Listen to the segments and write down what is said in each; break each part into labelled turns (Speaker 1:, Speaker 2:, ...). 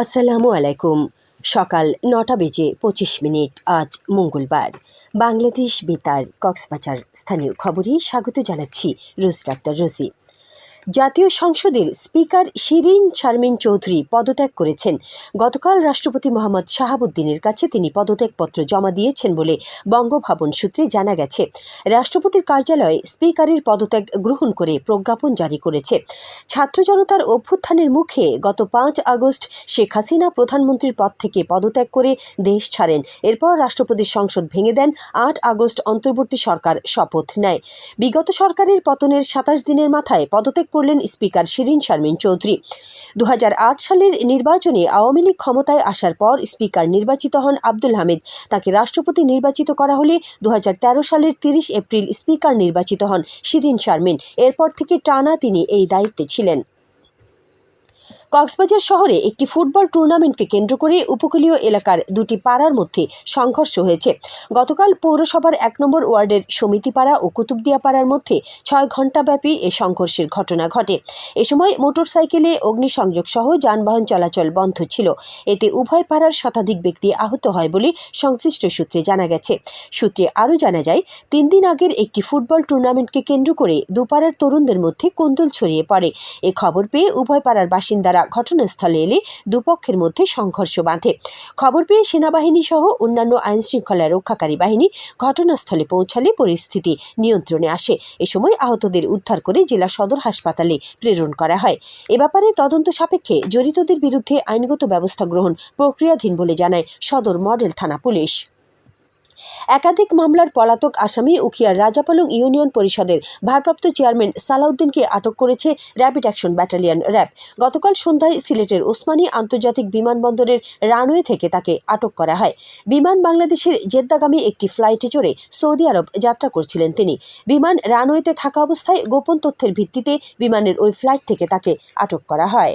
Speaker 1: আসসালামু আলাইকুম। সকাল নটা বেজে পঁচিশ মিনিট, আজ মঙ্গলবার। বাংলাদেশ বেতার, কক্সবাজার। স্থানীয় খবরে স্বাগত জানাচ্ছি রোজ ডাক্তার রোজি। জাতীয় সংসদের স্পিকার শিরিন শারমিন চৌধুরী পদত্যাগ করেছেন। গতকাল রাষ্ট্রপতি মোহাম্মদ শাহাবুদ্দিনের কাছে তিনি পদত্যাগপত্র জমা দিয়েছেন বলে বঙ্গভবন সূত্রে জানা গেছে। রাষ্ট্রপতির কার্যালয়ে স্পিকারের পদত্যাগ গ্রহণ করে প্রজ্ঞাপন জারি করেছে। ছাত্র জনতার অভ্যুত্থানের মুখে গত পাঁচ আগস্ট শেখ হাসিনা প্রধানমন্ত্রীর পদ থেকে পদত্যাগ করে দেশ ছাড়েন। এরপর রাষ্ট্রপতির সংসদ ভেঙে দেন। আট আগস্ট অন্তর্বর্তী সরকার শপথ নেয়। বিগত সরকারের পতনের সাতাশ দিনের মাথায় পদত্যাগ করলেন স্পিকার শিরিন শারমিন চৌধুরী। দু হাজার আট সালের নির্বাচনে আওয়ামী লীগ ক্ষমতায় আসার পর স্পিকার নির্বাচিত হন আব্দুল হামিদ। তাকে রাষ্ট্রপতি নির্বাচিত করা হলে দু হাজার তেরো সালের তিরিশ এপ্রিল স্পিকার নির্বাচিত হন শিরিন শারমিন। এরপর থেকে টানা তিনি এই দায়িত্বে ছিলেন। কক্সবাজার শহরে একটি ফুটবল টুর্নামেন্টকে কেন্দ্র করে উপকূলীয় এলাকার দুটি পাড়ার মধ্যে সংঘর্ষ হয়েছে। গতকাল পৌরসভার এক নম্বর ওয়ার্ডের সমিতিপাড়া ও কুতুবদিয়া পাড়ার মধ্যে ছয় ঘণ্টাব্যাপী এ সংঘর্ষের ঘটনা ঘটে। এ সময় মোটরসাইকেলে অগ্নিসংযোগ সহ যানবাহন চলাচল বন্ধ ছিল। এতে উভয় পাড়ার শতাধিক ব্যক্তি আহত হয় বলে সংশ্লিষ্ট সূত্রে জানা গেছে। সূত্রে আরও জানা যায়, তিন দিন আগের একটি ফুটবল টুর্নামেন্টকে কেন্দ্র করে দুপাড়ার তরুণদের মধ্যে কোন্দল ছড়িয়ে পড়ে। এ খবর পেয়ে উভয় পাড়ার বাসিন্দারা ঘটনাস্থলে এলে দুপক্ষের মধ্যে সংঘর্ষ বাঁধে। খবর পেয়ে সেনাবাহিনী সহ অন্যান্য আইন শৃঙ্খলা রক্ষাকারী বাহিনী ঘটনাস্থলে পৌঁছালে পরিস্থিতি নিয়ন্ত্রণে আসে। এ সময় আহতদের উদ্ধার করে জেলা সদর হাসপাতালে প্রেরণ করা হয়। এ ব্যাপারে তদন্ত সাপেক্ষে জড়িতদের বিরুদ্ধে আইনগত ব্যবস্থা গ্রহণ প্রক্রিয়াধীন বলে জানায় সদর মডেল থানা পুলিশ। একাধিক মামলার পলাতক আসামি উখিয়ার রাজাপালং ইউনিয়ন পরিষদের ভারপ্রাপ্ত চেয়ারম্যান সালাউদ্দিনকে আটক করেছে র্যাপিড অ্যাকশন ব্যাটালিয়ন র্যাব। গতকাল সন্ধ্যায় সিলেটের ওসমানী আন্তর্জাতিক বিমানবন্দরের রানওয়ে থেকে তাকে আটক করা হয়। বিমান বাংলাদেশের জেদ্দাগামী একটি ফ্লাইটে চড়ে সৌদি আরব যাত্রা করছিলেন তিনি। বিমান রানওয়েতে থাকা অবস্থায় গোপন তথ্যের ভিত্তিতে বিমানের ওই ফ্লাইট থেকে তাকে আটক করা হয়।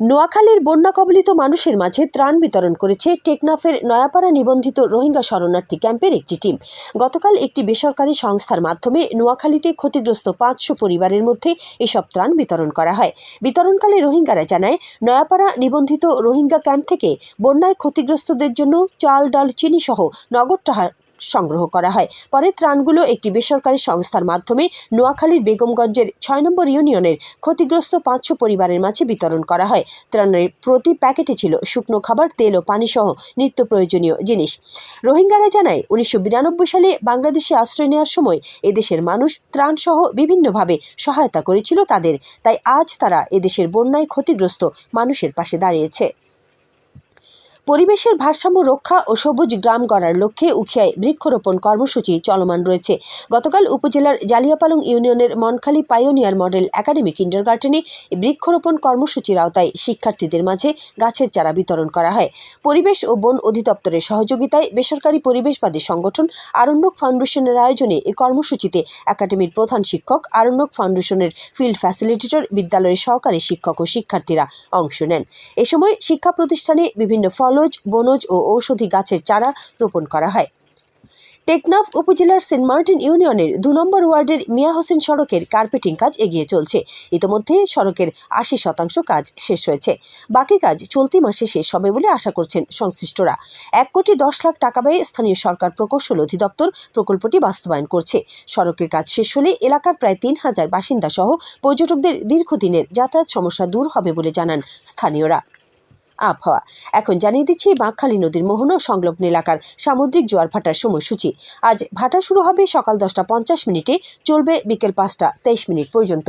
Speaker 1: নোয়াখালীর বন্যা কবলিত মানুষের মাঝে ত্রাণ বিতরণ করেছে টেকনাফের নয়াপাড়া নিবন্ধিত রোহিঙ্গা শরণার্থী ক্যাম্পের একটি টিম। গতকাল একটি বেসরকারি সংস্থার মাধ্যমে নোয়াখালীতে ক্ষতিগ্রস্ত পাঁচশো পরিবারের মধ্যে এসব ত্রাণ বিতরণ করা হয়। বিতরণকালে রোহিঙ্গারা জানায়, নয়াপাড়া নিবন্ধিত রোহিঙ্গা ক্যাম্প থেকে বন্যায় ক্ষতিগ্রস্তদের জন্য চাল, ডাল চিনি সহ নগদ সংগ্রহ করা হয়। পরে ত্রাণগুলো একটি বেসরকারি সংস্থার মাধ্যমে নোয়াখালীর বেগমগঞ্জের ছয় নম্বর ইউনিয়নের ক্ষতিগ্রস্ত পাঁচশো পরিবারের মাঝে বিতরণ করা হয়। ত্রাণের প্রতি প্যাকেটে ছিল শুকনো খাবার, তেল ও পানিসহ নিত্য প্রয়োজনীয় জিনিস। রোহিঙ্গারা জানায়, উনিশশো বিরানব্বই সালে বাংলাদেশে আশ্রয় নেওয়ার সময় এদেশের মানুষ ত্রাণসহ বিভিন্নভাবে সহায়তা করেছিল তাদের। তাই আজ তারা এদেশের বন্যায় ক্ষতিগ্রস্ত মানুষের পাশে দাঁড়িয়েছে। পরিবেশের ভারসাম্য রক্ষা ও সবুজ গ্রাম গড়ার লক্ষ্যে উখিয়ায় বৃক্ষরোপণ কর্মসূচি চলমান রয়েছে। গতকাল উপজেলার জালিয়াপালং ইউনিয়নের মনখালী পাইওনিয়ার মডেল একাডেমি কিন্ডারগার্টেনে বৃক্ষরোপণ কর্মসূচির আওতায় শিক্ষার্থীদের মাঝে গাছের চারা বিতরণ করা হয়। পরিবেশ ও বন অধিদপ্তরের সহযোগিতায় বেসরকারি পরিবেশবাদী সংগঠন আরণ্যক ফাউন্ডেশনের আয়োজনে এই কর্মসূচিতে একাডেমির প্রধান শিক্ষক, আরণ্যক ফাউন্ডেশনের ফিল্ড ফ্যাসিলিটেটর, বিদ্যালয়ের সহকারী শিক্ষক ও শিক্ষার্থীরা অংশ নেন। এ সময় শিক্ষা প্রতিষ্ঠানে বিভিন্ন ফল ফলজ বনজ ও ঔষধি গাছের চারা রোপণ করা হয়। টেকনাফ উপজেলার সেন্ট মার্টিন ইউনিয়নের দু নম্বর ওয়ার্ডের মিয়া হোসেন সড়কের কার্পেটিং কাজ এগিয়ে চলছে। ইতোমধ্যে সড়কের আশি শতাংশ কাজ শেষ হয়েছে। বাকি কাজ চলতি মাসে শেষ হবে বলে আশা করছেন সংশ্লিষ্টরা। এক কোটি দশ লাখ টাকা ব্যয়ে স্থানীয় সরকার প্রকৌশল অধিদপ্তর প্রকল্পটি বাস্তবায়ন করছে। সড়কের কাজ শেষ হলে এলাকার প্রায় তিন হাজার বাসিন্দা সহ পর্যটকদের দীর্ঘদিনের যাতায়াত সমস্যা দূর হবে বলে জানান স্থানীয়রা। আবহাওয়া। এখন জানিয়ে দিচ্ছি, বাঁকখালী নদীর মোহনা সংলগ্ন এলাকার সামুদ্রিক জোয়ার ভাটার সময়সূচি। আজ ভাটা শুরু হবে সকাল দশটা পঞ্চাশ মিনিটে, চলবে বিকেল পাঁচটা তেইশ মিনিট পর্যন্ত।